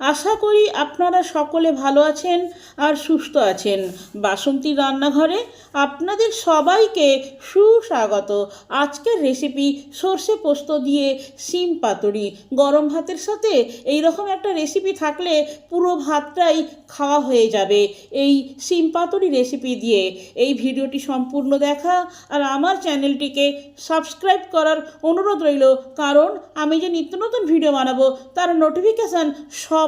আশা করি আপনারা সকলে ভালো আছেন আর সুস্থ আছেন। বাসন্তী রান্নাঘরে আপনাদের সবাইকে সুস্বাগত। আজকের রেসিপি সর্ষে পোস্ত দিয়ে শিম পাতুরি। গরম ভাতের সাথে এই রকম একটা রেসিপি থাকলে পুরো ভাতটাই খাওয়া হয়ে যাবে। এই শিম পাতুরি রেসিপি দিয়ে এই ভিডিওটি সম্পূর্ণ দেখা আর আমার চ্যানেলটিকে সাবস্ক্রাইব করার অনুরোধ রইল। কারণ আমি যে নিত্য নতুন ভিডিও বানাবো, তার নোটিফিকেশান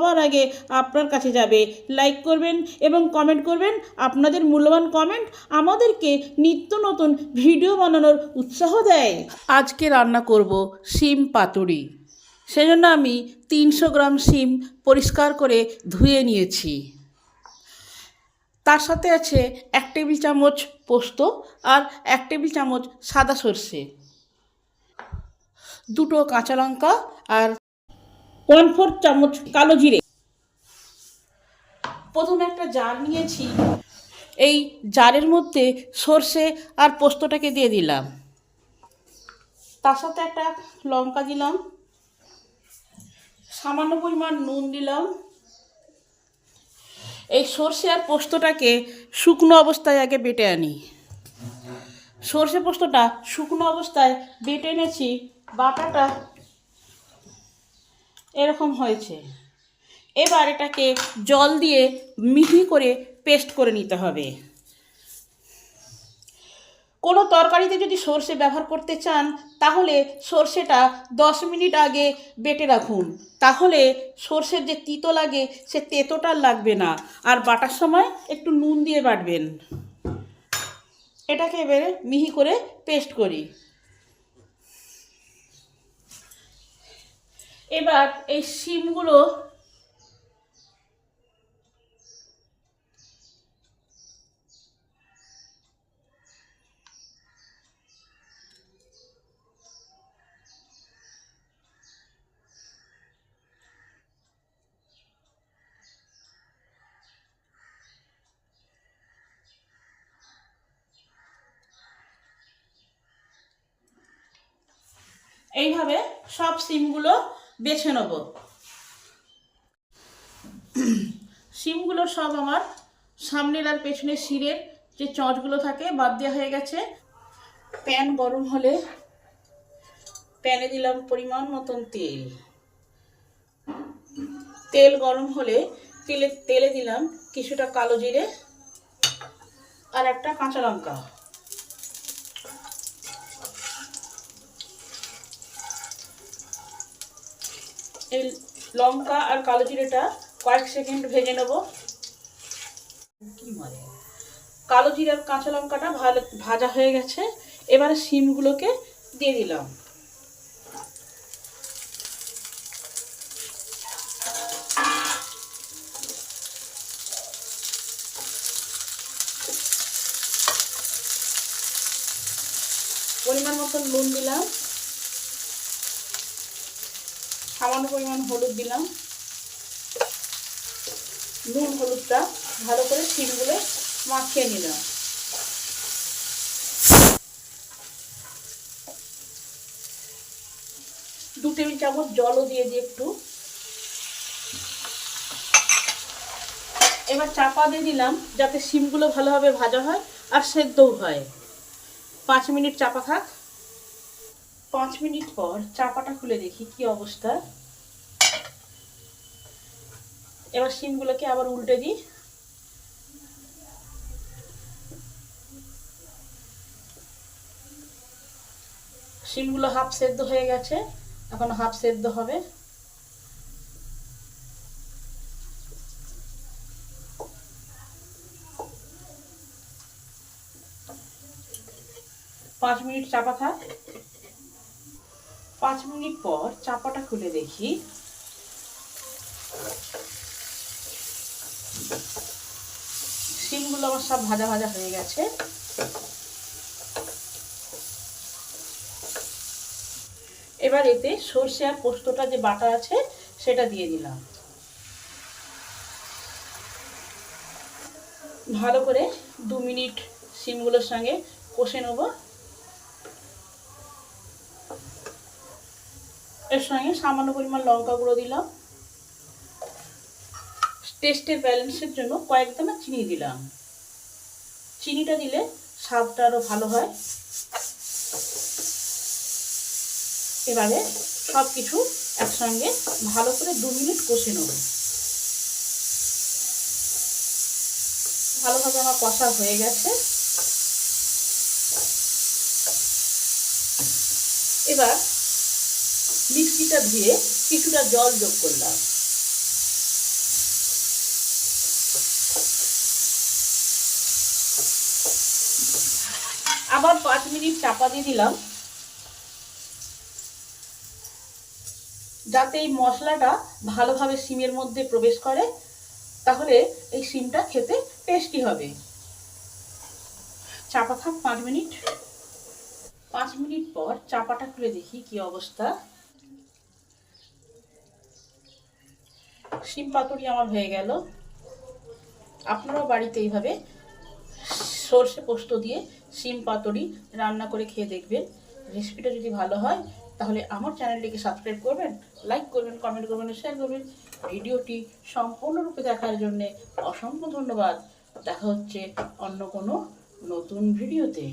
সবার আগে আপনার কাছে যাবে। লাইক করবেন এবং কমেন্ট করবেন। আপনাদের মূল্যবান কমেন্ট আমাদেরকে নিত্য নতুন ভিডিও বানানোর উৎসাহ দেয়। আজকে রান্না করব শিম পাতুরি। সেজন্য আমি তিনশো গ্রাম শিম পরিষ্কার করে ধুয়ে নিয়েছি। তার সাথে আছে এক টেবিল চামচ পোস্ত আর এক টেবিল চামচ সাদা সর্ষে। দুটো কাঁচা লঙ্কা আর ওয়ান ফোর্থ চামচ কালো জিরে। প্রথমে একটা জার নিয়েছি। এই জারের মধ্যে সর্ষে আর পোস্তটাকে দিয়ে দিলাম। তার সাথে একটা লঙ্কা দিলাম। সামান্য পরিমাণ নুন দিলাম। এই সর্ষে আর পোস্তটাকে শুকনো অবস্থায় আগে বেটে আনি। সর্ষে পোস্তটা শুকনো অবস্থায় বেটে এনেছি, বাটাটা এরকম হয়েছে। এবার এটাকে জল দিয়ে মিহি করে পেস্ট করে নিতে হবে। কোনো তরকারিতে যদি সর্ষে ব্যবহার করতে চান, তাহলে সর্ষেটা দশ মিনিট আগে বেটে রাখুন। তাহলে সর্ষের যে তিতো লাগে, সে তেতোটা লাগবে না। আর বাটার সময় একটু নুন দিয়ে বাটবেন। এটাকে এবারে মিহি করে পেস্ট করি। এবার এই শিমগুলো এইভাবে সব সিমগুলো বেছে নেব। সিমগুলো সব আমার সামনের আর পেছনের শিরের যে চঁচগুলো থাকে, বাদ দেওয়া হয়ে গেছে। প্যান গরম হলে প্যানে দিলাম পরিমাণ মতন তেল। তেল গরম হলে তেলে তেলে দিলাম কিছুটা কালো জিরে আর একটা কাঁচা লঙ্কা। এই লঙ্কা আর কালো জিরেটা কয়েক সেকেন্ড ভেজে নেব। কালো জিরে আর কাঁচা লঙ্কাটা ভালো ভাজা হয়ে গেছে। এবারে শিমগুলোকে দিয়ে দিলাম। পরিমাণ মতন নুন দিলাম। সামান্য পরিমাণ হলুদ দিলাম। নুন হলুদটা ভালো করে শিমগুলো মাখিয়ে নিলাম। দু টেবিল চামচ জলও দিয়ে দিই একটু। এবার চাপা দিয়ে দিলাম যাতে শিমগুলো ভালোভাবে ভাজা হয় আর সেদ্ধও হয়। পাঁচ মিনিট চাপা থাক। পাঁচ মিনিট পর চাপাটা খুলে দেখি কি অবস্থা। এবার শিমগুলোকে আবার উল্টে দিই। শিমগুলো হাফ সেদ্ধ হয়ে গেছে, এখন হাফ সেদ্ধ হবে। পাঁচ মিনিট চাপা থাক। পাঁচ মিনিট পর চাপাটা খুলে দেখি। শিমগুলো আমার সব ভাজা ভাজা হয়ে গেছে। এবার এতে সর্ষে আর পোস্তটা যে বাটা আছে, সেটা দিয়ে দিলাম। ভালো করে দু মিনিট শিমগুলোর সঙ্গে কষে নেব। এর সঙ্গে সামান্য পরিমাণ লঙ্কা গুঁড়ো দিলাম। টেস্টের ব্যালেন্সের জন্য কয়েক দানা চিনি দিলাম। চিনিটা দিলে স্বাদটা আরও ভালো হয়। এবারে সব কিছু একসঙ্গে ভালো করে দু মিনিট কষে নেব। ভালোভাবে আমার কষা হয়ে গেছে। এবার মিক্সিটা ধুয়ে কিছুটা জল যোগ করলাম। আবার পাঁচ মিনিট চাপা দিয়ে দিলাম। যাতে এই মশলাটা ভালোভাবে সিমের মধ্যে প্রবেশ করে, তাহলে এই সিমটা খেতে টেস্টি হবে। চাপা থাক পাঁচ মিনিট। পাঁচ মিনিট পর চাপাটা খুলে দেখি কি অবস্থা। শিম পাতুরি আমার হয়ে গেল। আপনারাও বাড়িতে এইভাবে সর্ষে পোস্ত দিয়ে শিম পাতুরি রান্না করে খেয়ে দেখবেন। রেসিপিটা যদি ভালো হয়, তাহলে আমার চ্যানেলটিকে সাবস্ক্রাইব করবেন, লাইক করবেন কমেন্ট করবেন শেয়ার করবেন। ভিডিওটি সম্পূর্ণরূপে দেখার জন্যে অসংখ্য ধন্যবাদ। দেখা হচ্ছে অন্য কোনো নতুন ভিডিওতে।